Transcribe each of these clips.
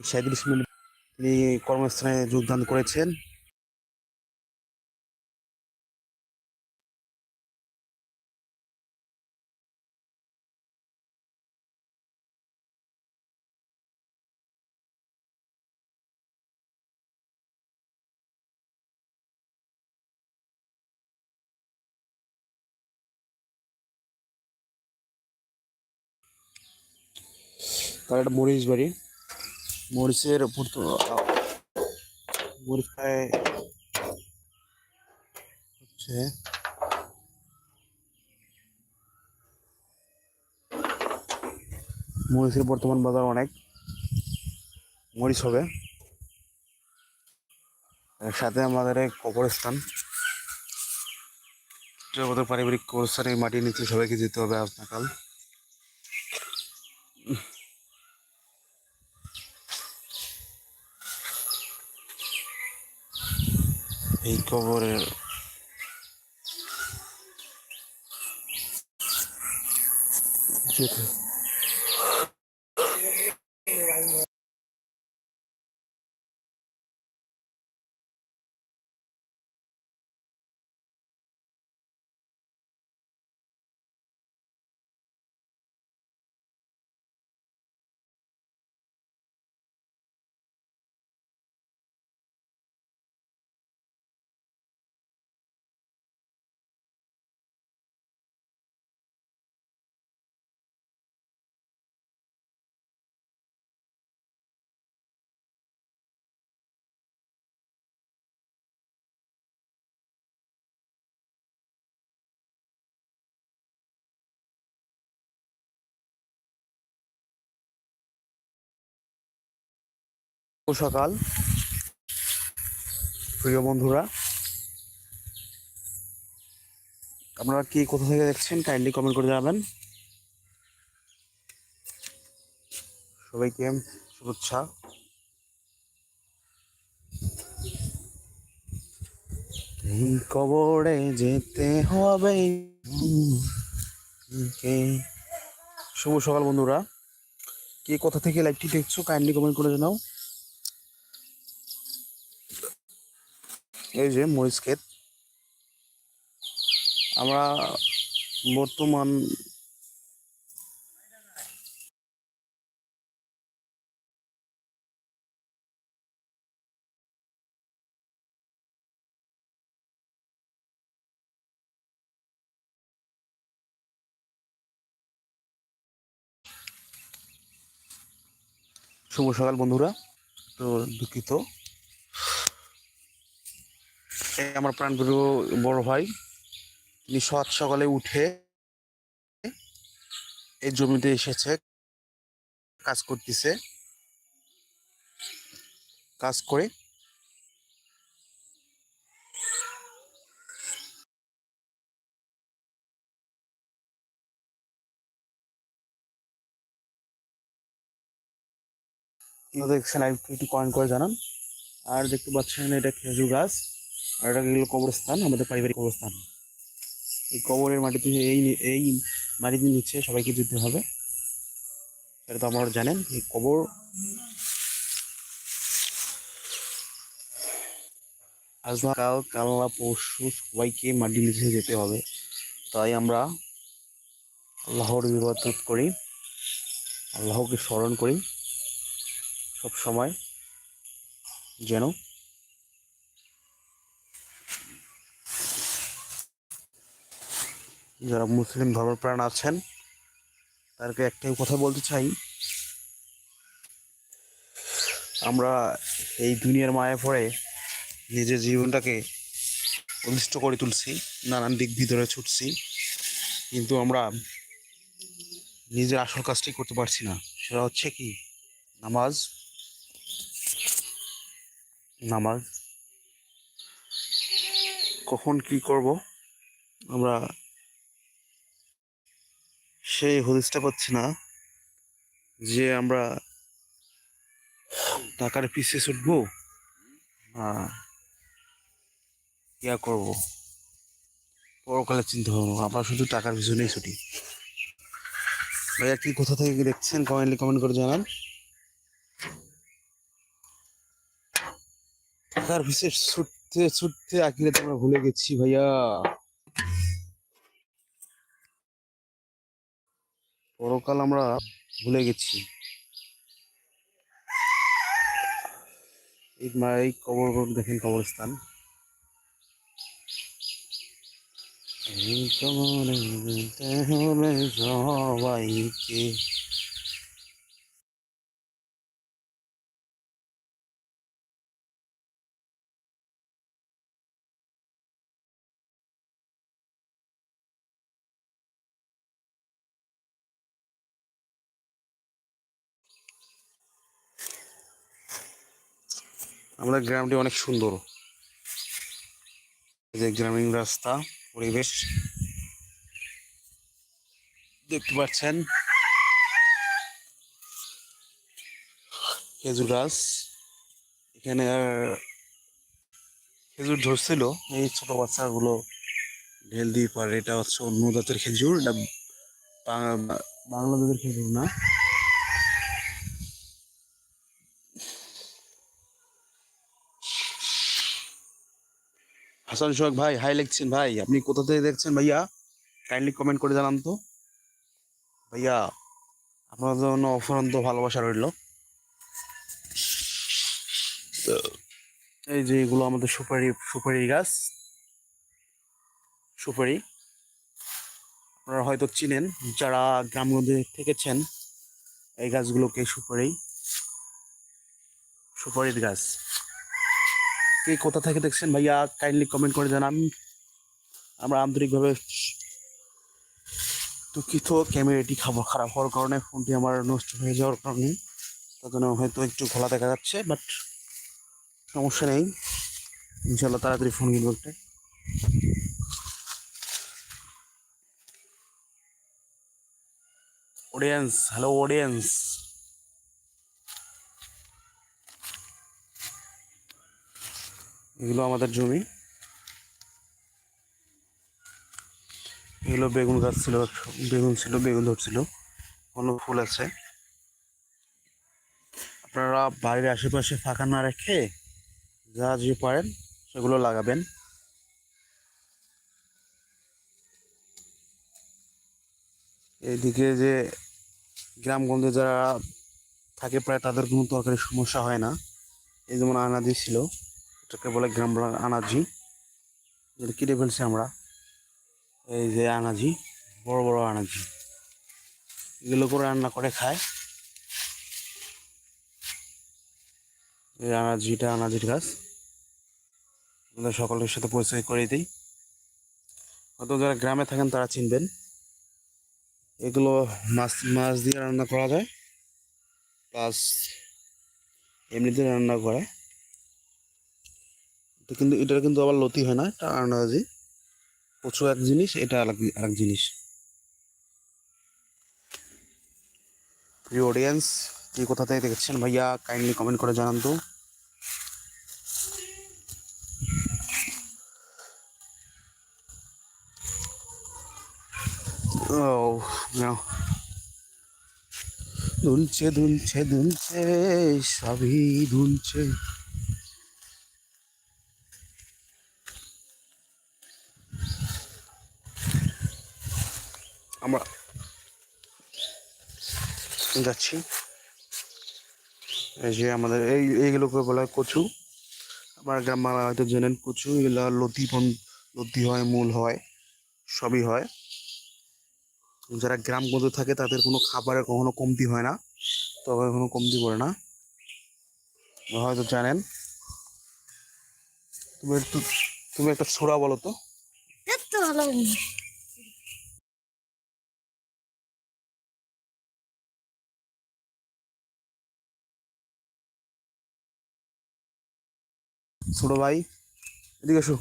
সাঁত্রিশ মিনিট তিনি কর্মস্থানে যোগদান করেছেন। তার একটা মরিচ বাড়ি। মরিচের উপর তো মরিচ প্রায় হচ্ছে। মরিচের বর্তমান বাজার অনেক। মরিচ হবে। সাথে আমাদের কবরস্থান। পারিবারিক কবরস্থানে মাটির নিচে সবাইকে যেতে হবে আপনাকাল এই কবরের যেতে সকাল। প্রিয় বন্ধুরা, আপনারা কি কোথা থেকে দেখছেন কাইন্ডলি কমেন্ট করে জানাবেন। সবাইকে শুভেচ্ছা। এই কবরে যেতে হবে। শুভ সকাল বন্ধুরা। কে কোথা থেকে লাইভটি দেখছ কাইন্ডলি কমেন্ট করে জানাও। এই যে মরিচ ক্ষেত। আমরা বর্তমান শুভ সকাল বন্ধুরা তো দুঃখিত। আমার প্রাণপ্রিয় বড় ভাই। তিনি সৎ সকালে উঠে এই জমিতে এসেছে, কাজ করতেছে। কাজ করে দেখছেন একটু কমেন্ট করে জানান। আর দেখতে পাচ্ছেন, এটা খেজুর গাছ। আর এটা গেল কবরস্থান, আমাদের পারিবারিক কবরস্থান। এই কবরের মাটিতে এই এই মাটিতে নিচে সবাইকে যেতে হবে। সেটা তো আপনারা জানেন, এই কবর আজ কাল কাল পরশু সবাইকে মাটির নিচে যেতে হবে। তাই আমরা আল্লাহর ইবাদত করি, আল্লাহকে স্মরণ করি। সব সময় যেন যারা মুসলিম ধর্মপ্রাণ আছেন, তাদেরকে একটাই কথা বলতে চাই। আমরা এই দুনিয়ার মায়ে পড়ে নিজের জীবনটাকে অনিষ্ট করে তুলছি, নানান দিক ভিতরে ছুটছি, কিন্তু আমরা নিজের আসল কাজটি করতে পারছি না। সেটা হচ্ছে কি? নামাজ। নামাজ। কখন কি করব? আমরা সেই হদিসটা পাচ্ছি না যে আমরা টাকার পিছে ছুটবো না ইয়া করব। পরকালে চিন্তা ভাবনা। আমরা শুধু টাকার পিছনেই ছুটি। ভাইয়া, কি কোথা থেকে দেখছেন? কমেন্টলি কমেন্ট করে জানান। টাকার পিছে ছুটতে ছুটতে আখিরে আমরা ভুলে গেছি ভাইয়া। পরকাল আমরা ভুলে গেছি। এই কবর দেখেন কবরস্থান। সবাইকে আমাদের গ্রামটি অনেক সুন্দর। যে গ্রামীণ রাস্তা, পরিবেশ। দেখতে পাচ্ছেন। খেজুর গাছ। এখানে খেজুর ধরছিল। এই ছোট বাচ্চাগুলো ঢেল দিয়ে পারে। এটা হচ্ছে অন্য জাতের খেজুর। এটা বাংলা জাতের খেজুর না। হাসান সোহাগ ভাই, হাই লিখছেন ভাই। আপনি কোথা থেকে দেখছেন ভাইয়া? কাইন্ডলি কমেন্ট করে জানান তো। ভাইয়া, আপনার জন্য অফুরন্ত ভালোবাসা রইল। এই যে এগুলো আমাদের সুপারি সুপারি গাছ। সুপারি। আপনারা হয়তো চিনেন, যারা গ্রামগঞ্জে থেকেছেন, এই গাছগুলোকে সুপারি। সুপারির গাছ। কে কোথা থেকে দেখছেন ভাইয়া কাইন্ডলি কমেন্ট করে জানান। আমরা আন্তরিকভাবে দুঃখিত ক্যামেরাটি খাবার খারাপ হওয়ার কারণে ফোনটি আমার নষ্ট হয়ে যাওয়ার কারণে। তার জন্য হয়তো একটু ঘোলা দেখা যাচ্ছে বাট সমস্যা নেই। ইনশাল্লাহ তাড়াতাড়ি ফোন কিনবো একটা। অডিয়েন্স হ্যালো অডিয়েন্স এগুলো আমাদের জমি। এগুলো বেগুন গাছ ছিল, বেগুন ছিল, বেগুন ধরছিল কোনো ফুল আছে। আপনারা বাড়ির আশেপাশে ফাঁকা না রেখে যা যে পারেন সেগুলো লাগাবেন। এইদিকে যে গ্রামগঞ্জে যারা থাকে প্রায় তাদের কোনো তরকারি সমস্যা হয় না। এই যেমন আনাজি ছিল। এটাকে বলে গ্রাম আনাজি। যেটা কেটে ফেলছি আমরা? এই যে আনাজি, বড় বড় আনাজি। এগুলো করে রান্না করে খায়। এই আনাজিটা আনাজির গাছ। আমাদের সকলের সাথে পরিচয় করে দিই। হয়তো যারা গ্রামে থাকেন তারা চিনবেন। এগুলো মাছ মাছ দিয়ে রান্না করা যায়। প্লাস এমনিতে রান্না করে। এটা কিন্তু এটার কিন্তু আবার লতি হয় না, এটা আনাজি। কচু এক জিনিস, এটা আরেক জিনিস। প্রিয় অডিয়েন্স কি কোথা থেকে দেখছেন ভাইয়া কাইন্ডলি কমেন্ট করে জানান তো। ও নাও দুলছে দুলছে দুলছে সবই দুলছে আমরা যাচ্ছি। এই যে আমাদের এই, এইগুলোকে বলা হয় কচু। আমার গ্রাম বাংলা হয়তো জেনেন কচু, এগুলো লতি লতি হয়, মূল হয়, সবই হয়। যারা গ্রাম গ্রামগঞ্জে থাকে, তাদের কোনো খাবারের কখনো কমতি হয় না, তবে কোনো কমতি পড়ে না। হয়তো জানেন। তুমি একটু, তুমি একটা ছোড়া বলো তো। ছোট ভাই এদিকে এসো।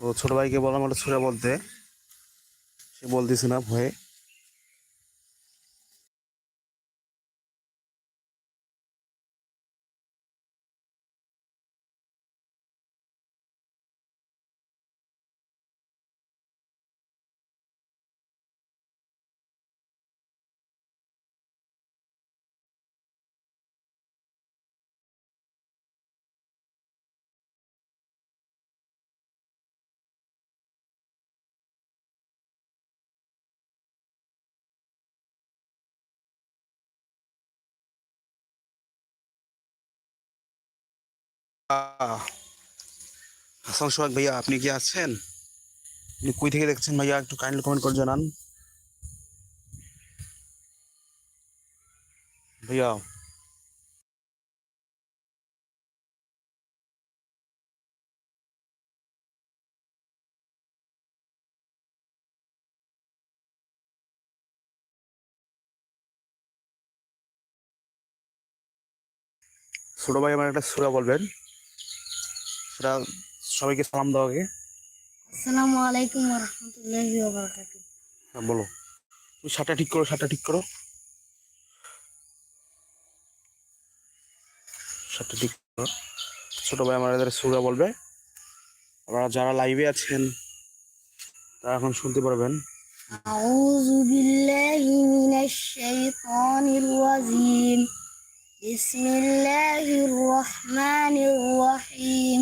ছোট ভাইকে বললাম একটা ছোড়া বলতে। সে বলতেছে না ভয়ে। হাসান সোহাগ ভাইয়া, আপনি কি আছেন? আপনি কই থেকে দেখছেন ভাইয়া? একটু কাইন্ডলি কমেন্ট করে জানান। ভাইয়া। ছোট ভাই, আমার একটা সুরা বলবেন। সেটা সবাইকে সালাম দাও আগে আসসালামু আলাইকুম রহমতুল্লাহি ওয়াবারাকাতুহ হ্যাঁ বলো তুমি শার্টটা ঠিক করো শার্টটা ঠিক করো শার্টটা ঠিক করো ছোট ভাই আমার এদের সুরা বলবে আপনারা যারা লাইভে আছেন তারা এখন শুনতে পারবেন أعوذ بالله من الشيطان الرجيم بسم الله الرحمن الرحيم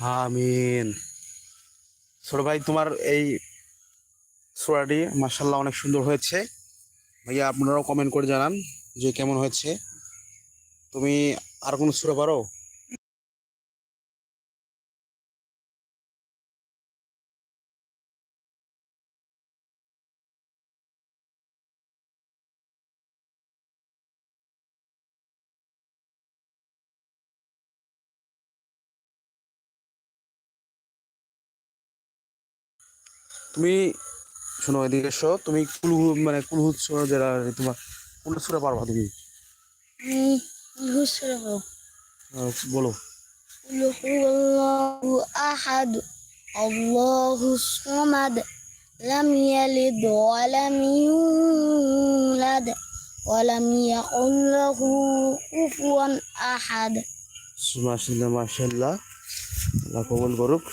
আমিন। ছোট ভাই, তোমার এই সুরাটি মার্শাল্লাহ অনেক সুন্দর হয়েছে। ভাইয়া, আপনারাও কমেন্ট করে জানান যে কেমন হয়েছে। তুমি আর কোনো সুরা পারো? তুমি শোনো এদিকে এসো। তুমি কুলু মানে কুলহুত সুরা যারা তোমার কুলহুত সুরা পারবা। তুমি বলো। কুলহু আহাদ আল্লাহু সামাদ লাম ইয়ালিদ ওয়া লাম ইউলাদ ওয়া লাম ইয়াকুল লাহু কুফুয়ান আহাদ। মাশাআল্লাহ মাশাআল্লাহ। আল্লাহ কবুল করুক।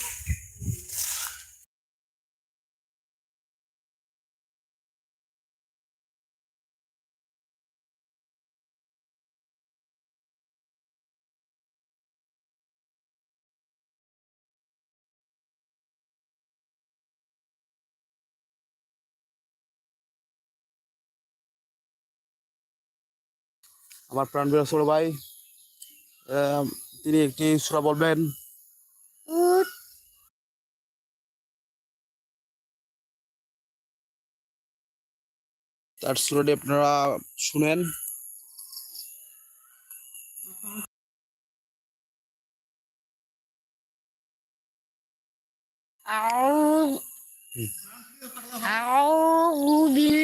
আমার প্রাণ বিরাজ ছোট ভাই আহ, তিনি একটি সুরা বলবেন তার সুরাটি আপনারা শুনেন أعوذ أعوذ بالله من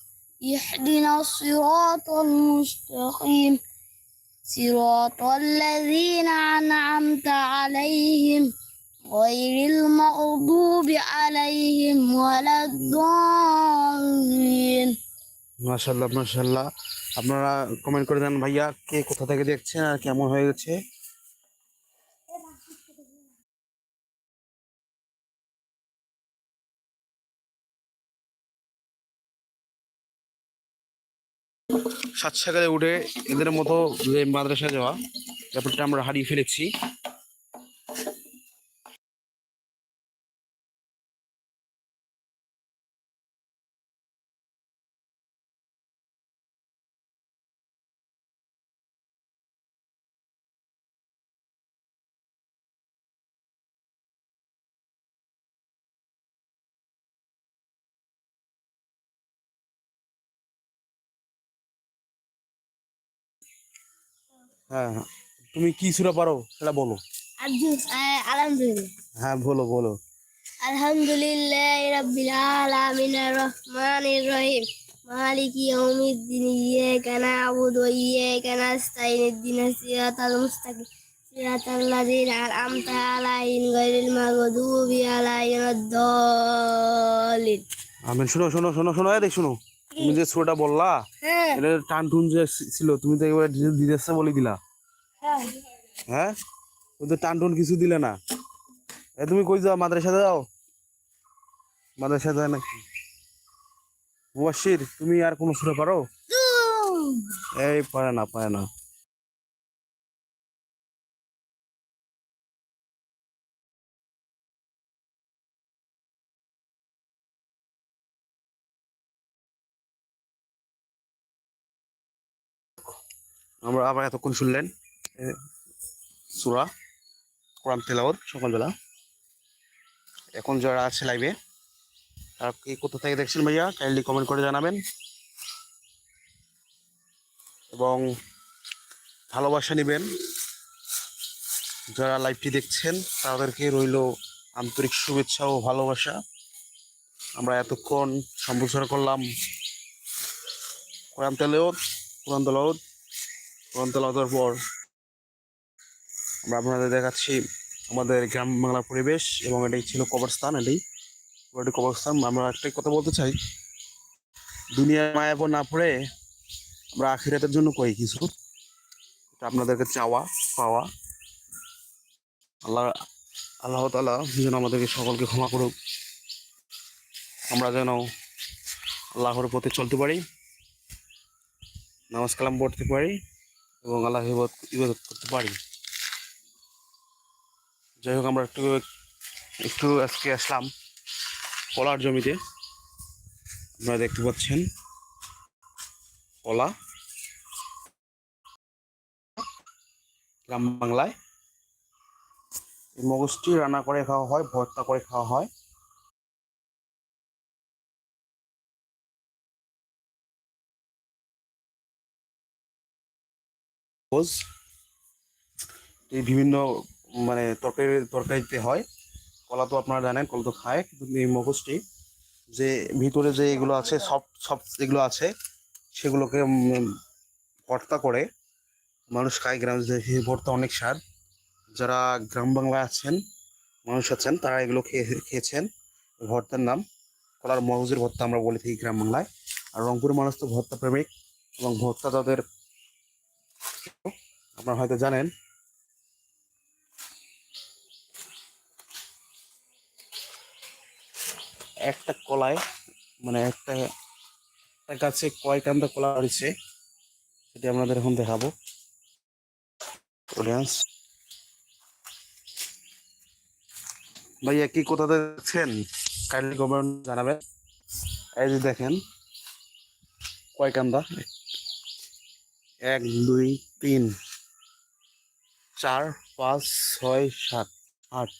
اهدنا الصراط المستقيم صراط الذين أنعمت عليهم غير المغضوب عليهم ولا الضالين মাশাল্লাহ মাশাল্লাহ আপনারা কমেন্ট করে দেন ভাইয়া কে কোথা থেকে দেখছেন আর কেমন হয়ে গেছে সাত সকালে উঠে এদের মতো যে মাদ্রাসা যাওয়া ব্যাপারটা আমরা হারিয়ে ফেলেছি। হ্যাঁ হ্যাঁ। তুমি কি সুরা পারো সেটা বলো। আলহামদুলিল্লাহ। হ্যাঁ বলো বলো। আলহামদুলিল্লাহ রাব্বিল আলামিন রহমানির রহিম। মালিক ইয়াউমিদ্দিন ইyyaka না'বুদু ওয়া ইyyaka নাস্তাইন। ইহদিনাস সিরাতাল মুস্তাকিম। সিরাতাল লাযিনা আন'আমতা আলাইহিম গায়রিল মাগদুবি আলাইহিম ওয়াদ-দাল্লিন আমিন। শোনো শোনো শোনো শোনো এই দেখ শোনো। তুমি যে ছোটা বললা হ্যাঁ। এটা টান টুন যে ছিল তুমি তো একবার দিদেশে বলে দিলা। হ্যাঁ। হ্যাঁ? তুমি তো টান টুন কিছু দিলে না। এ তুমি কই যাও? মাদ্রাসা যাও? মাদ্রাসা যায় নাকি? মুবাশির তুমি আর কোনো সুরা পারো? এই পারে না পারে না। আমরা আবার এতক্ষণ শুনলেন সুরা, কোরআন তেলাওয়াত, সকালবেলা। এখন যারা আছে লাইভে তারা কি কোথা থেকে দেখছেন ভাইয়া কাইন্ডলি কমেন্ট করে জানাবেন। এবং ভালোবাসা নেবেন। যারা লাইভটি দেখছেন, তাদেরকে রইল আন্তরিক শুভেচ্ছা ও ভালোবাসা। আমরা এতক্ষণ সম্প্রচার করলাম। কোরআন তেলাওয়াত কোরআন তেলাওয়াত কোরআন পর আমরা আপনাদের দেখাচ্ছি আমাদের গ্রাম বাংলার পরিবেশ এবং এটাই ছিল কবরস্থান, এটাই পুরোটি কবরস্থান। আমরা একটাই কথা বলতে চাই, দুনিয়ার মায়াপর না পড়ে আমরা আখিরাতের জন্য করি কিছু। এটা আপনাদেরকে চাওয়া, পাওয়া। আল্লাহ আল্লাহ তালা যেন আমাদেরকে সকলকে ক্ষমা করুক। আমরা যেন আল্লাহর পথে চলতে পারি, নামাজ কালাম পড়তে পারি। এবং আল্লাহ ইবাদত করতে পারি। যাই হোক, আমরা একটু একটু আজকে আসলাম কলার জমিতে। আপনারা দেখতে পাচ্ছেন কলা। গ্রাম বাংলায়। মগজটি রান্না করে খাওয়া হয়, ভর্তা করে খাওয়া হয়। মগজ এই বিভিন্ন মানে তরকারি, তরকারিতে হয়। কলা তো আপনারা জানেন, কলা তো খায়, কিন্তু এই মগজটি যে ভিতরে যে এগুলো আছে, সব সব যেগুলো আছে, সেগুলোকে ভর্তা করে মানুষ খায় গ্রাম ভর্তা অনেক স্বাদ। যারা গ্রাম বাংলায় আছেন, মানুষ আছেন, তারা এগুলো খেয়ে, খেয়েছেন। ভর্তার নাম কলার মগজের ভর্তা আমরা বলে থাকি গ্রাম বাংলায়। আর রংপুরের মানুষ তো ভর্তা প্রেমিক এবং ভর্তা তাদের আপনারা হয়তো জানেন। একটা কলায় মানে একটা একটা গাছে কয় কান্দা কলা হয়েছে, সেটি আপনাদের এখন দেখাবো। অডিয়েন্স ভাইয়া, কি কোথা দেখছেন? কাইন্ডলি কমেন্ট জানাবেন। এই যে দেখেন কয় কান্দা এক, দুই, তিন। চার, পাঁচ, ছয়, সাত, আট।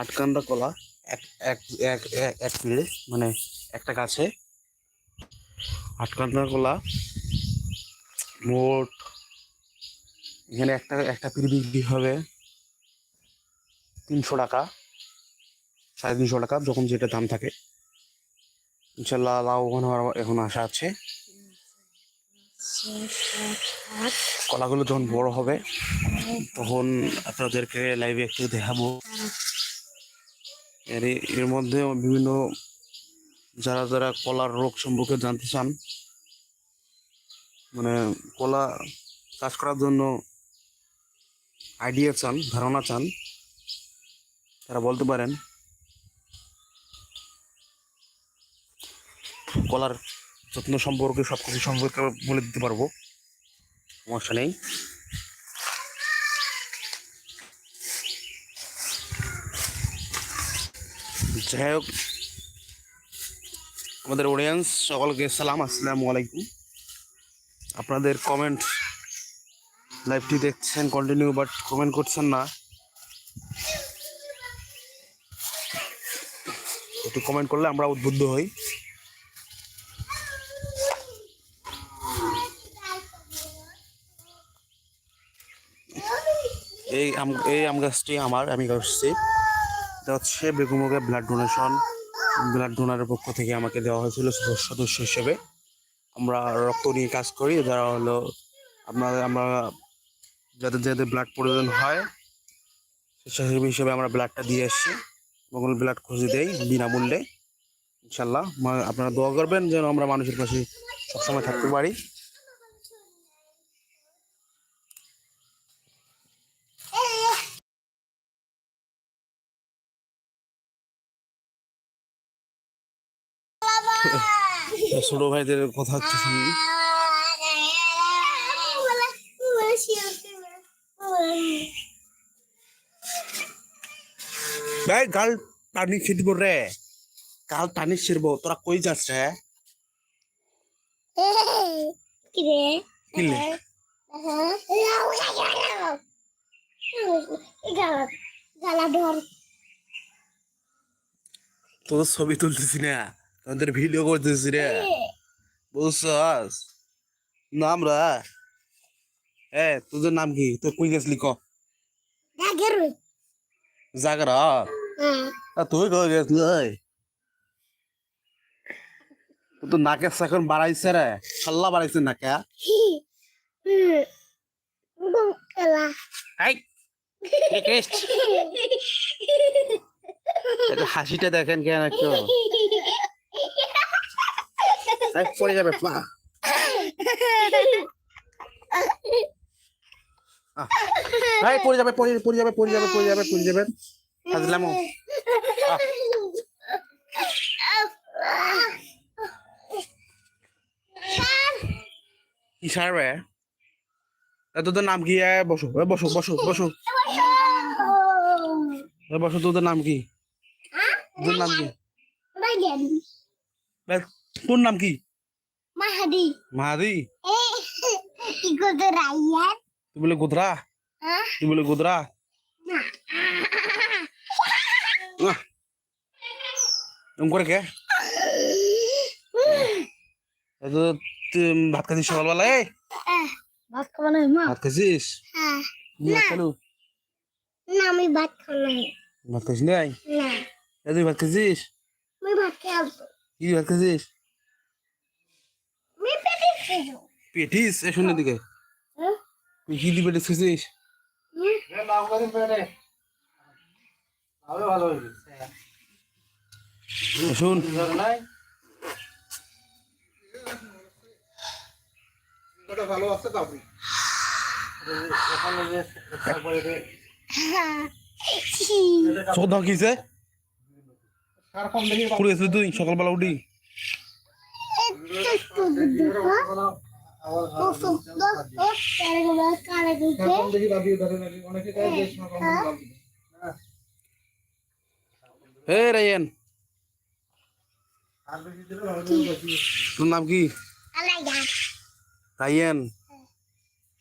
আট কান্দা কলা, এক এক এক এক পিড়ে মানে একটা গাছে। আট কান্দা কলা, মোট এখানে একটা একটা পিড়ি বিক্রি হবে তিনশো টাকা, সাড়ে তিনশো টাকা, যখন যেটা দাম থাকে। ইনশাল্লাহ লাভবান হওয়ার এখন আশা আছে। কলাগুলো যখন বড় হবে, তখন আপনাদেরকে লাইভে একটু দেখাবো। এর এর মধ্যে বিভিন্ন যারা যারা কলার রোগ সম্পর্কে জানতে চান মানে কলা চাষ করার জন্য আইডিয়া চান, ধারণা চান, তারা বলতে পারেন, কলার যত্ন সম্পর্কে সব কিছু সম্পর্কে বলে দিতে পারব। সমস্যা নেই। যাই হোক, আমাদের অডিয়েন্স সকলকে সালাম, আসসালামু আলাইকুম। আপনাদের কমেন্ট লাইভটি দেখছেন কন্টিনিউ বাট কমেন্ট করছেন না। একটু কমেন্ট করলে আমরা উদ্বুদ্ধ হই। এই আম এই আম গাছটি আমার, আমি করছি। এটা হচ্ছে ব্লাড ডোনেশন ব্লাড ডোনারের পক্ষ থেকে আমাকে দেওয়া হয়েছিল সদস্য হিসেবে। আমরা রক্ত নিয়ে কাজ করি যারা হলো আপনাদের আমরা যাদের যাদের ব্লাড প্রয়োজন হয়, স্বেচ্ছাসেবী হিসেবে আমরা ব্লাডটা দিয়ে এসেছি এবং ব্লাড খুঁজে দেই বিনামূল্যে। ইনশাল্লাহ আপনারা দোয়া করবেন যেন আমরা মানুষের পাশে সবসময় থাকতে পারি। ছোট ভাইদের কথা একটু শুনি। ভাই গাল টানি ছিটব রে। গাল টানি ছিড়ব তোরা কই যাস রে? তোর ছবি তুলতেছি না। তোদের ভিডিও করতেছি রে। বুঝছস নাম রা। এ তোদের নাম কি? তুই কই গেছলি ক? জাগরা? হ্যাঁ। তুই কই গেছলি? তোর তো নাকের সাখন বাড়াইছে রে। ছাল্লা বাড়াইছে নাকে হাসিটা দেখেন কেন একটু। পড়ে যাবে পা ভাই পড়ে যাবে পড়ে পড়ে যাবে পড়ে যাবে পড়ে যাবে পড়ে যাবে হাজলাম কি সার রে এ, তোদের নাম কি বসো বসো বসো বসো বসো তোদের নাম কি তোদের নাম কি তোর নাম কি? মাহাদি। মাহাদি? কি করতে রাইয়ার তুই বলে গোদরা? তুই বলে গোদরা? এরকম করে কে? ভাত খাচ্ছিস সকালবেলা এই? ভাত ভাত খাচ্ছিস না। আমি ভাত খাব ভাত খাইস নাই? না। তুই ভাত খাচ্ছিস আমি ভাত খাব কি খাব পেটিস? এ শুনে দিকে হ্যাঁ? তুই কি দি পেটিস খাচ্ছিস শুন। সৌদা কিসে পুরো এসে তুই সকালবেলা উঠি। হে রাইয়ান তোর নাম কি? রাইয়ান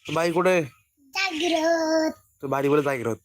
তোর বাড়ি কোটে তোর বাড়ি বলে জাগিরত।